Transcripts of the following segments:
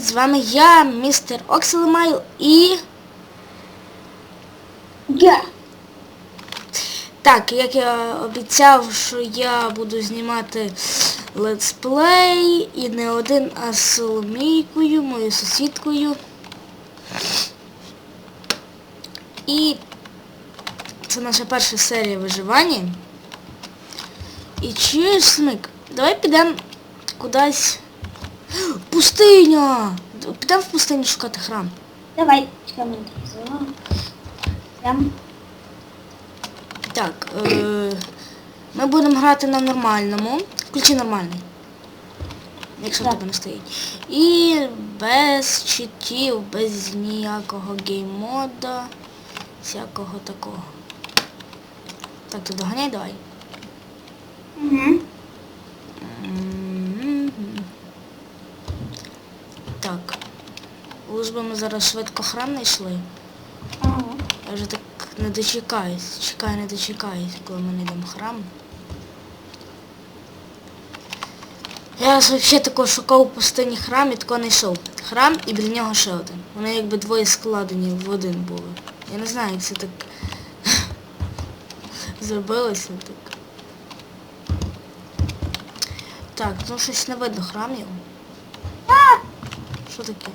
привіт! З вами я, містер Окселемайл і... Я. Так, як я обіцяв, що я буду знімати летсплей і не один, а з Соломійкою, моєю сусідкою. І це наша перша серія виживання. І чуєш, Смик, давай підемо кудись. Пустиня! Підемо в пустиню шукати храм. Давай, чекай, так. Прям. Так, е, ми будемо грати на нормальному. Включи нормальний. Якщо в тебе не стоїть. І без читів, без ніякого геймода, всякого такого. Так, ти доганяй давай. Угу. Мгм. Так. Би ми зараз швидко храм знайшли. Ага. Я вже так не дочекаюсь. Чекаю, не дочекаюсь, коли ми не йдемо в храм. Я взагалі такого шукав у пустині храм і такого не йшов. Храм і біля нього ще один. Вони якби двоє складені в один були. Я не знаю, як це так зробилося так. Так, ну щось не видно храмів. Що таке?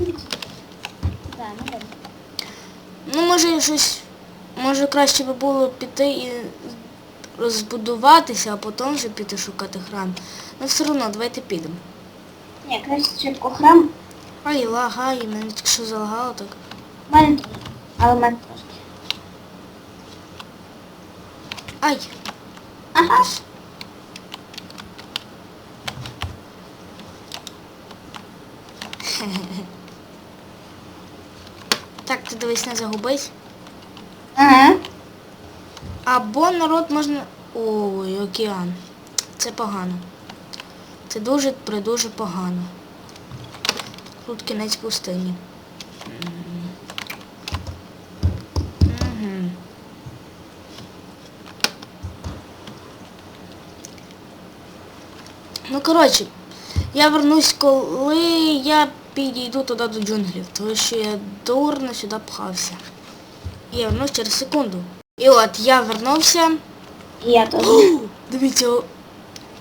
Да, ну добре. Ну, може щось, може краще би було піти і розбудуватися, а потім вже піти шукати храм. Ну все одно, давайте підемо. Ні, краще спочатку храм. Ай, лагай, мене тільки що залагало так. У мене теж. Але в мене трошки. Ай! Ага. Так, ти дивись, не загубись. Ага. Або народ можна... Ой, океан. Це погано. Це дуже придуже погано. Тут кінець пустині. Угу. Ну, коротше, я вернусь, коли я підійду туди до джунглів, тому що я дурно сюди пхався. І я вернусь через секунду. І от я вернувся. І я теж. Дивіться,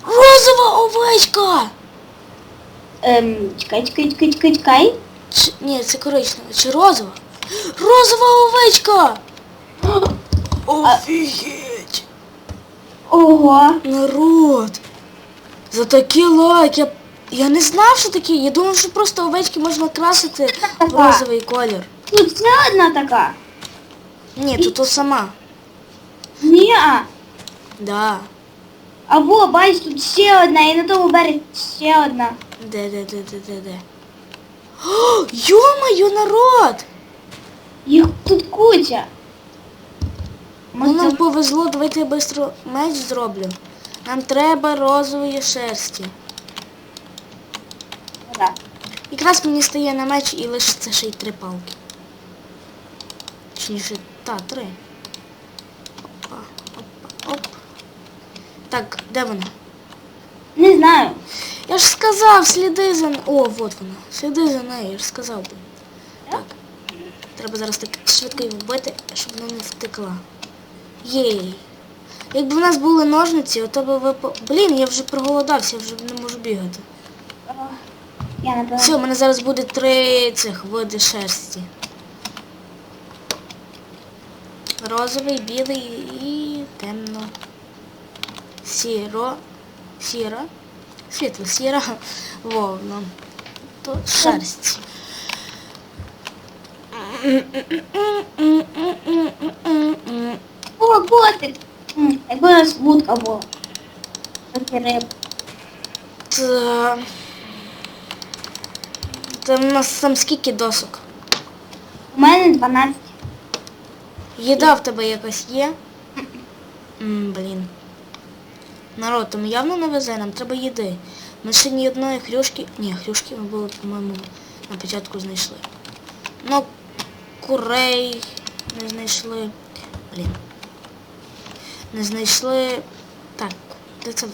розова овечка! Ем, чекай, чекай, чекай, чекай, чекай. Чи, ні, це коричнева. Чи розова? Розова овечка! Офігеть! Ого. Народ! За такий лайк! Я, я не знав, що таке. Я думав, що просто овечки можна красити в розовий колір. Тут ще одна така. Ні, тут то сама. Ні, а. Да. Або, бач, тут ще одна, і на тому березі ще одна. Де, де, де, де, де, де. О, йо-моє, народ! Їх тут куча. Ну, нам повезло, давайте я швидко меч зроблю. Нам треба розової шерсті. Да. Якраз мені стає на меч і лишиться ще й три палки. Точніше, та, три. Опа, опа, оп. Так, де вона? Не знаю. Я ж сказав, сліди за нею. О, от вона. Сліди за нею, я ж сказав би. Так. Треба зараз так швидко її вбити, щоб вона не втекла. Єй. Якби в нас були ножниці, ото би ви... по- Блін, я вже проголодався, я вже не можу бігати. Я напевно. Все, у мене зараз буде три цих види шерсті. Розовий, білий і темно. Сіро. Сіра. Світло сіра вовна. То шерсть. О, котик. М, Якби у нас вудка була. Такі Там у нас там скільки досок? У мене 12. Їда в тебе якась є? М, блін. Народ, там явно не везе, нам треба їди. Ми ще ні одної хрюшки... Ні, хрюшки ми були, по-моєму, на початку знайшли. Ну, курей не знайшли. Блін. Не знайшли. Так, де це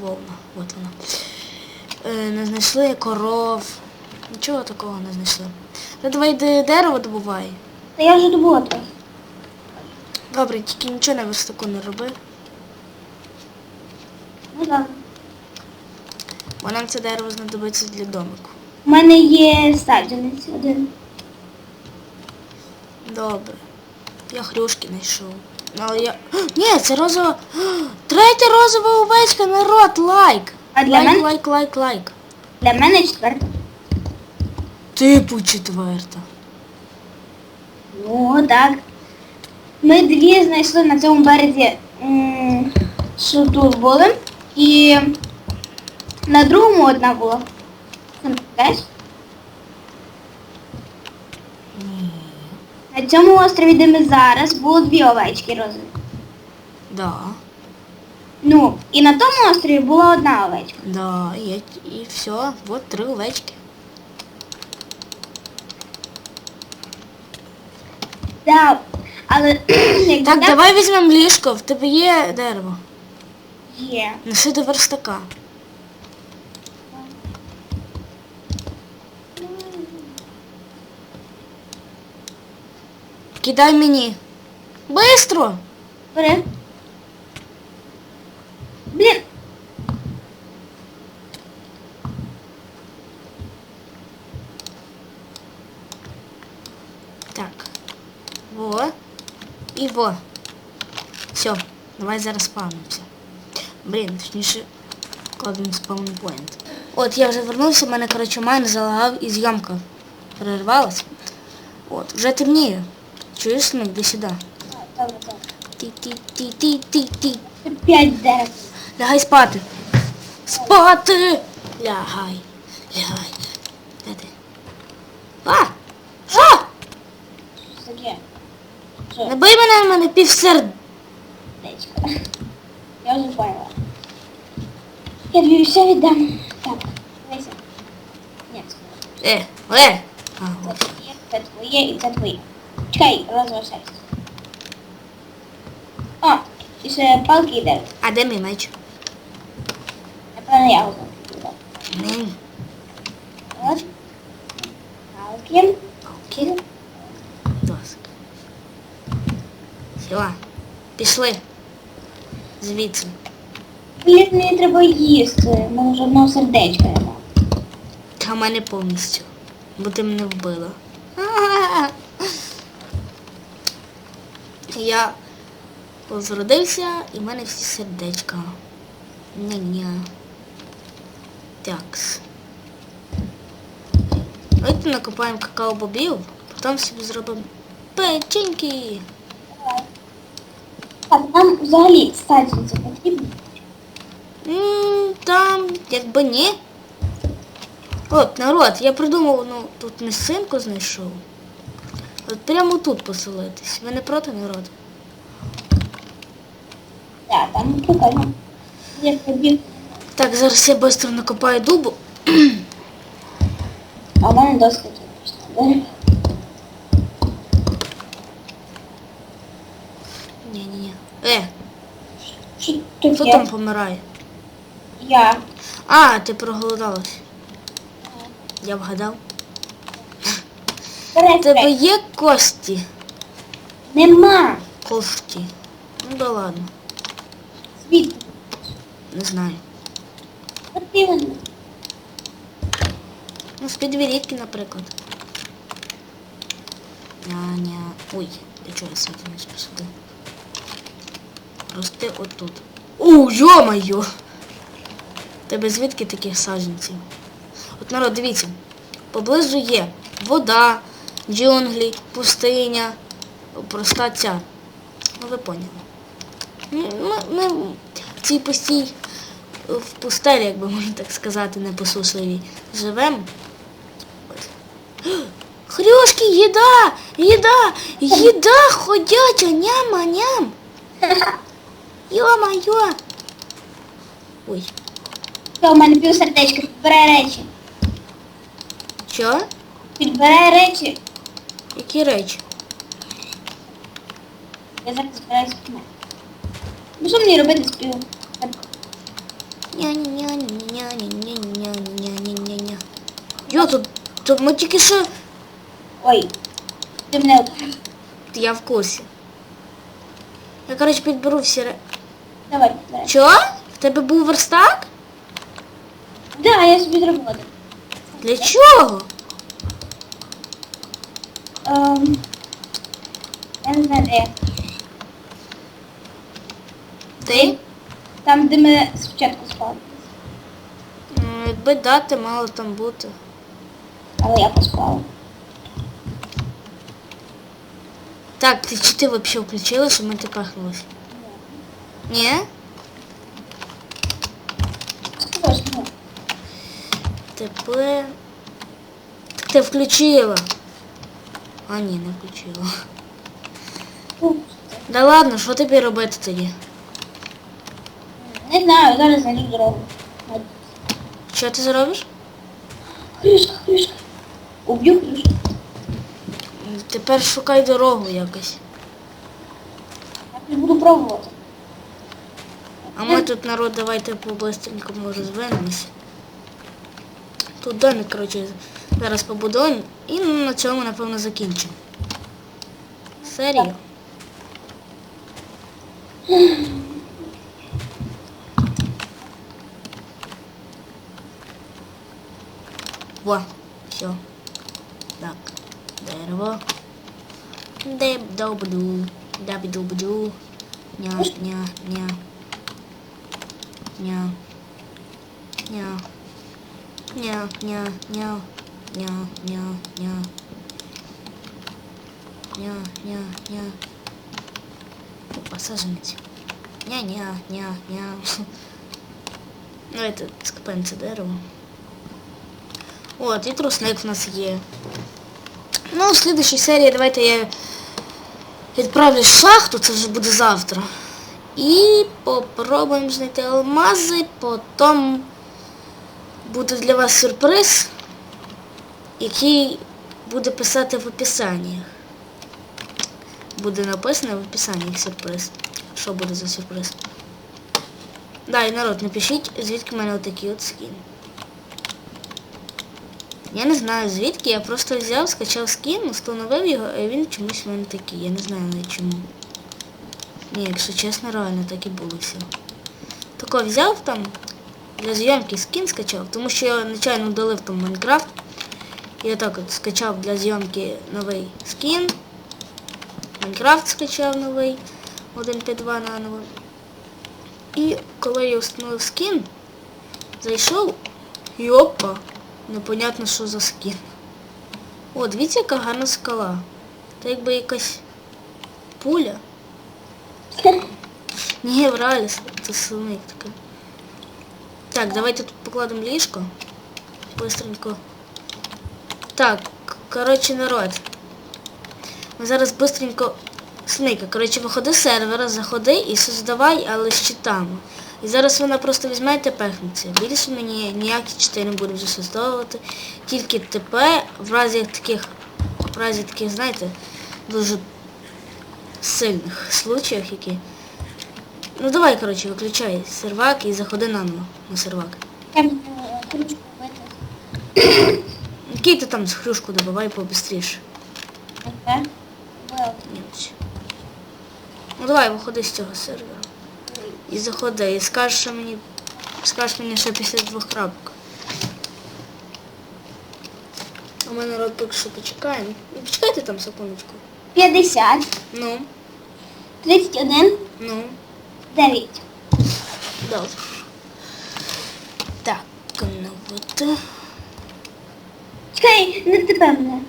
вовна? От вона. е, не знайшли коров. Нічого такого не знайшли. Та давай де- дерево добувай. Та я вже добула трохи. Добре, тільки нічого на верстаку не роби, Ну так. бо нам це дерево знадобиться для домику. У мене є саджанець один. Добре. Я хрюшки знайшов. Ну, Але я. Ні, це розова. Третя розова овечка, народ, лайк. А для лайк, мене? лайк, лайк, лайк. Для мене четверта. Типу четверта. Ну так. Ми дві знайшли на цьому березі, м, були. І на другому одна була. Ні. На цьому острові, де ми зараз, було дві овечки розові. Да. Ну, і на тому острові була одна овечка. Да, і, і все, вот три овечки. Так, але Так, так давай візьмемо ліжко, в тебе є дерево. є. Неси до верстака. Кидай мені. Бистро! Бери. Блін, Так. Во. Во. Все, давай зараз спавнимося. Блін, точніше, кладемо спаунпоінт. От, я вже вернувся, в мене, коротше, майн залагав і зйомка перервалась. От, вже темніє. Чуєш, ну, йди сюди. добре, добре. Ті-ті-ті-ті-ті-ті. П'ять дерев. Лягай спати. Спати! Лягай. Лягай. Де ти? А! Що? Що таке? Що? Не бий мене, в мене півсердечка. Я вже поняла. Я тобі все віддам. Так, дивися. Ні, це Е, е. А, от. твоє, це твоє і це твоє. Чекай, розова. О, і ще палки дерево. а де мій меч? Напевно, я його знайду. Ні. От. Палки. Окей. Доск. Все. Пішли. Звідси. Мені треба їсти. У мене жодного сердечка нема. Та в мене повністю. Бо ти мене вбила. Я возродився і в мене всі сердечка. Ня-ня. Такс. Давайте накопаємо какао-бобів, потім собі зробимо печеньки. Так, нам взагалі саджанці потрібні. М, Там, якби ні. От, народ, я придумав, ну, тут місцинку знайшов. От прямо тут поселитись. Ви не проти народ? Так, там прикольно. Я тобі. Так, зараз я швидко накопаю дубу. А в мене доска тут. Ні-ні-ні. Е, хто там помирає? Я. А, ти проголодалась. Я вгадав. У тебе є кості? Нема. Кості. Ну да ладно, Звідки? не знаю. Потрібно. Ну, з підвірітки, наприклад. Няня. Ой, ти чого я садимось посюди? Рости отут. У, йо-моє! Тебе звідки таких саджанців? От народ, дивіться, поблизу є вода, джунглі, пустиня, проста ця. Ну ви поняли. Ми, ми, в цій пустій, в пустелі, як би можна так сказати, непосушливій, живемо. Хрюшки, їда! Їда! Їда ходяча, няма, ням! Йо-майо! Ой, Що, у мене пів сердечка. Підбирай речі. що? Підбирай речі. Які речі? Я зараз збираюсь піти. Ну що мені робити з пів? Ня-ня-ня-ня-ня-ня-ня-ня-ня-ня-ня. Йо, тут, тут ми тільки що... Ой, ти мене ударив. Я в курсі. Я, коротше, підберу всі... ре- Давай, давай. Чо? В тебе був верстак? Да, я собі зробила. Для чого? Ем, я не знаю, де. Ти? Там, де ми спочатку спали. М, Якби дати, мало там бути. Але я поспала. Так, ти чи ти взагалі включила, що ми тепахнулися? Ні? Тепер... Так ти включила. А ні, не включила. Да ладно, що тобі робити тоді? Не знаю, зараз знайду дорогу. Що ти зробиш? Хрюшка, хрюшка. Уб'ю хрюшку. Тепер шукай дорогу якось. Я не буду пробувати. А ми тут народ, давайте побыстренько може звенимося. Тут домик, коротше, зараз побудуємо і на цьому, напевно, закінчимо. Серію. Во, все. Так, дерево. Деб добду, дабі добду. Ня, ня, ня. Ня. Ня. Ня, ня, ня. Ня, ня, ня. Опа, саженець. Ня, ня, ня, ня. Давайте скопаємо це дерево. От, і трусник в нас є. Ну, в слідчій серії давайте я відправлюсь в шахту, це вже буде завтра. І попробуємо знайти алмази, потім буде для вас сюрприз, який буде писати в описанні. Буде написано в описанні сюрприз. Що буде за сюрприз? Да, і народ, напишіть, звідки в мене отакий от скін. Я не знаю звідки, я просто взяв, скачав скін, встановив його, а він чомусь в мене такий. Я не знаю чому. Ні, якщо чесно, реально так і було все. Тако взяв там для зйомки скін скачав, тому що я нечайно удалив там Майнкрафт. І отак от скачав для зйомки новий скін. Майнкрафт скачав новий 1.5.2 наново. І коли я встановив скін, зайшов і опа, непонятно що за скін. О, дивіться, яка гарна скала. Це якби якась пуля. Ні, в реалі це силник такий. Так, давайте тут покладемо ліжко. Быстренько. Так, коротше, народ. Ми зараз быстренько... Сника, коротше, виходи з сервера, заходи і создавай, але з читами. І зараз вона просто візьме і тепехнеться. Більше мені ніякі чити не буде вже создавати. Тільки ТП в разі таких, в разі таких, знаєте, дуже сильних случаях, які. Ну давай, коротше, виключай сервак і заходи наново на сервак. Там хрюшку вбити. Який ти там з хрюшку добивай побистріше. Ага. Ні. Ну давай, виходи з цього сервера. І заходи, і скажеш, що мені. Скажеш мені ще після двох крапок. У мене народ поки що почекаємо. Ну, Почекайте там секундочку. 50, Ну, 31, ну, 9. добре. Так, ну от. Чекай, не тебе мене.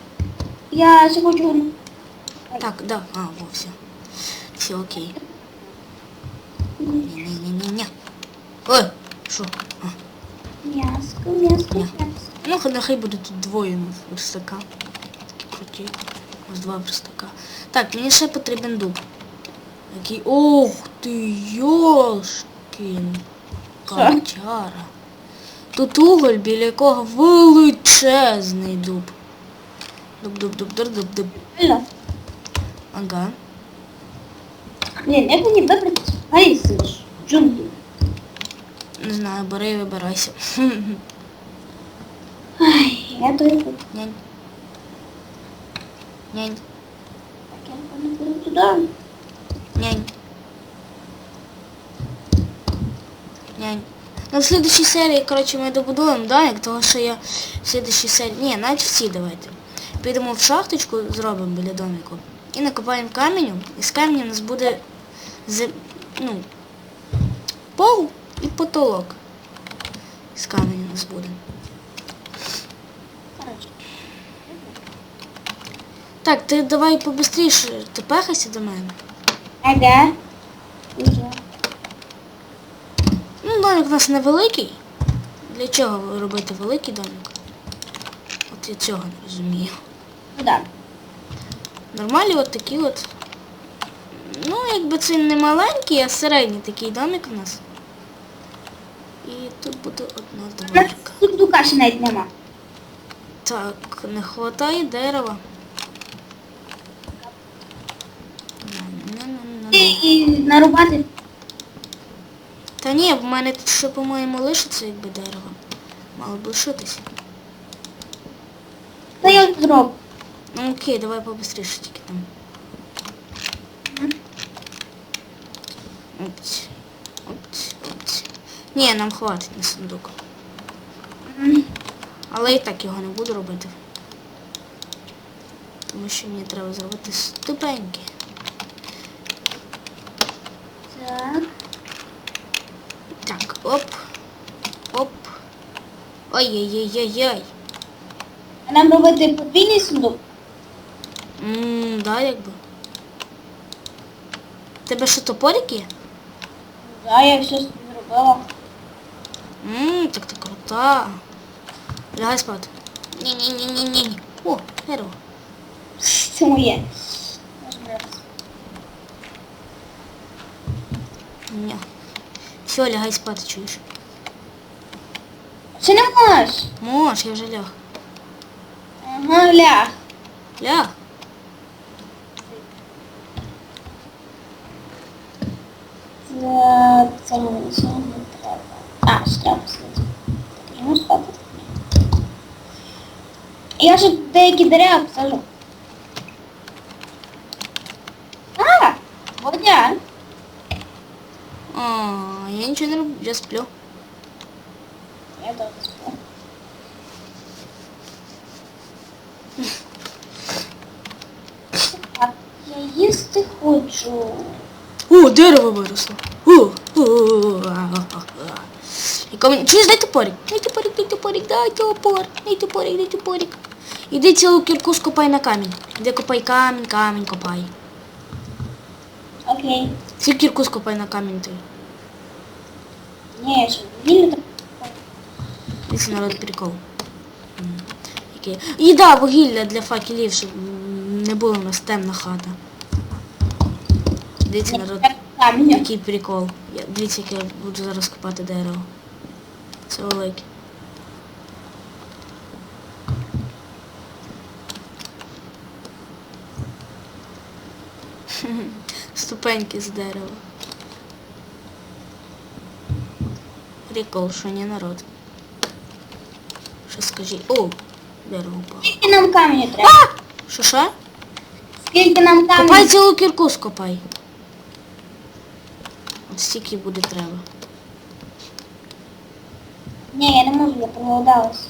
Я ще. Так, да, а, во, все. Все окей. Ні-ні-ні-ні-ні. Ой, що? А. М'яско, м'яско, Ні. м'яско. Ну, хай- нехай буде тут двоє верстака. Такі круті. Ось два верстака. Так, мені ще потрібен дуб. Який. Ох ти, йошкін. Що? Тут уголь, біля якого величезний дуб. Дуб, дуб, дуб, дуб, дуб, дуб. Ага. Блін, як мені вибрати спайси? Джунглі. Не знаю, бери і вибирайся. Ай, я. Так, Нянь. Нянь. я напевно піду туди. Нянь. Нянь. Ну, в следующей серії, коротше, ми добудуємо домик, тому що я в следующей серії... Ні, навіть всі давайте. Підемо в шахточку, зробимо біля домику. І накопаємо каменю. І з каменю у нас буде з... ну, пол і потолок. З каменю у нас буде. Так, ти давай побыстріше, ти пехайся до мене. Уже. Ну, домик у нас невеликий. Для чого робити великий домик? От я цього не розумію. Ну да. Нормальні от такі от. Ну, якби це не маленький, а середній такий домик у нас. І тут буде одна У нас дворика. сундука ще навіть нема. Так, не хватає дерева. І, і нарубати. Та ні, в мене тут ще, по-моєму, лишиться якби дерево. Мало б лишитися. Та я зроблю. Ну окей, давай побыстріше тільки там. Опць. Опць, опць. Ні, нам хватить на сундук. Але і так його не буду робити. Тому що мені треба зробити ступеньки. Так. Так, оп. Оп. Ой-ой-ой-ой-ой. А нам робити подвійний сундук? Ммм, да, якби. Тебе що топорик є? Да, я все зробила. Ммм, так ти крута. Лягай спати. Ні-ні-ні-ні-ні. О, дерево. Це моє. Ні. Все, лягай спати, чуєш. Чи не можеш? Можеш, я вже ляг. Ага, ляг. Ляг. Це, це мені ще не треба. А, ще треба посидіти. Так, йому спати. Я ще деякі дерева посажу. Сплю. Я теж сплю. Я їсти хочу. О, дерево виросло. Чуєш, дай топорик. Дай топорик, дай топорик, дай топор. Дай топорик, дай топорик. Іди цілу кірку скопай на камінь. Іди копай камінь, камінь копай. Окей. Всю кірку скопай на камінь ти. Ні, я ще вільно так. Дивіться, народ прикол. Який. Їда, вугілля для факелів, щоб не була у нас темна хата. Дивіться, народ. Який прикол. Я, дивіться, як я буду зараз копати дерево. Це велике. Ступеньки з дерева. Прикол, що не народ. Що скажи? О, дерево упало. Скільки нам каменю треба? Що що? Скільки нам Копай каменю? цілу кірку скопай. От стільки буде треба. Ні, я не можу, я проголодалась.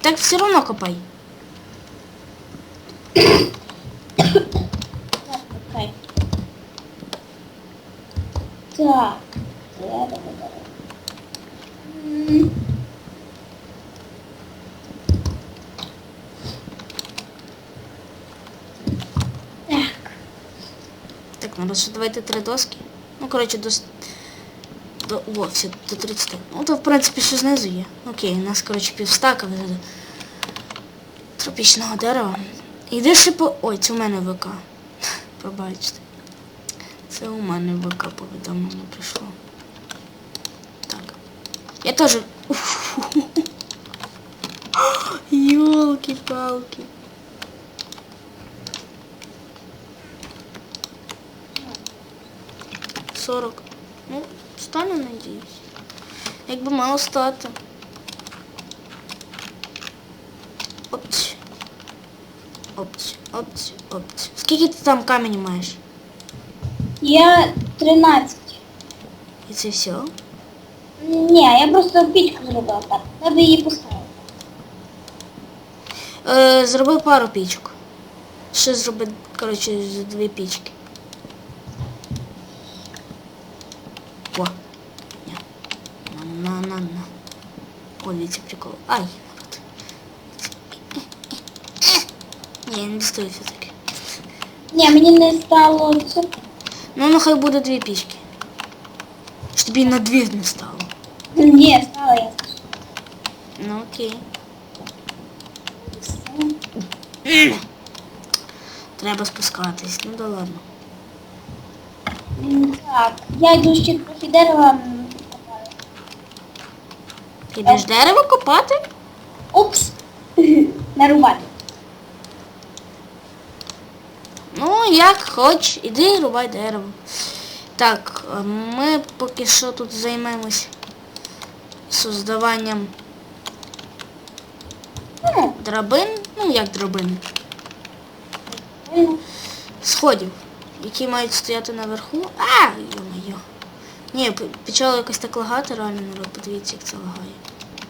Так все одно копай. Так, народ, що давайте три доски. Ну, коротше, до... до... О, все, до 30. Ну, то, в принципі, що знизу є. Окей, у нас, коротше, півстака до тропічного дерева. Іди ще по... Ой, це у мене ВК. Пробачте. Це у мене ВК повідомлення прийшло. Так. Я теж... Йолки-палки. Сорок. Ну, стане, надіюсь. Якби мало стати. Опч. Опч, опч, опч. Скільки ти там камені маєш? Я 13. І це все? Ні, я просто пічку зробила так. Треба її поставити. Е, зроби пару пічок. Ще зроби, коротше, з- дві пічки. Ай, народ. Ні, я не достаю все-таки. Ні, мені не стало це. Ну, ну хай буде дві пічки. Щоб тобі на дві не стало. Ні, стало я. Ну окей. Все. Треба спускатись. Ну да ладно. М, Так, я йду ще трохи дерева м, покопаю. Підеш дерево копати? Упс. Нарубати. Ну, як хоч, іди рубай дерево. Так, ми поки що тут займемось создаванням Ну, драбин, ну як драбин, сходів, які мають стояти наверху. А. Ні, почало якось так лагати, реально народ, подивіться, як це лагає.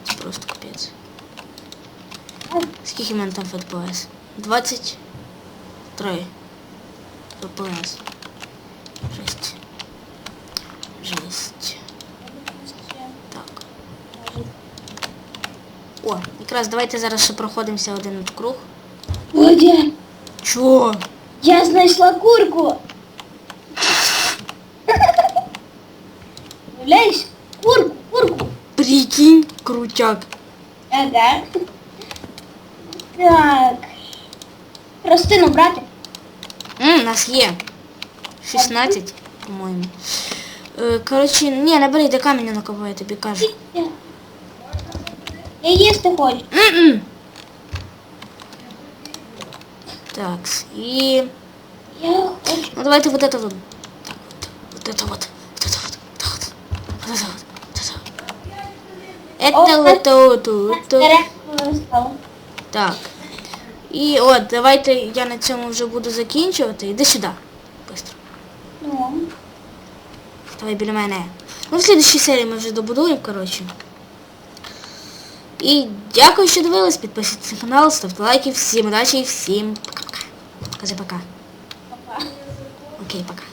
Це просто капець. Скільки в мене там FPS? 23 FPS. Жесть. Жесть. Так. О, якраз давайте зараз ще проходимося один круг. Водя, Чо? я знайшла курку. крутяк. Ага. Так. Ростину брати. М, у нас є. 16, по-моєму. Е, коротше, ні, не бери, де каміння накопаю, я тобі кажу. Я їсти хочу. М-м. Так, і... Я хочу. Ну давайте вот это вот. Так, вот, вот это вот. Вот это вот. Вот это вот. Вот это вот. Вот это вот. Это О, вот это вот. вот, вот. Дерево стало. Так. І от, давайте я на цьому вже буду закінчувати. Іди сюди. Быстро. Ну. Давай біля мене. Ну, в слідчій серії ми вже добудуємо, коротше. І дякую, що дивились. Підписуйтесь на канал, ставте лайки. Всім удачі і всім пока-пока. Скажи пока. Папа. Окей, пока.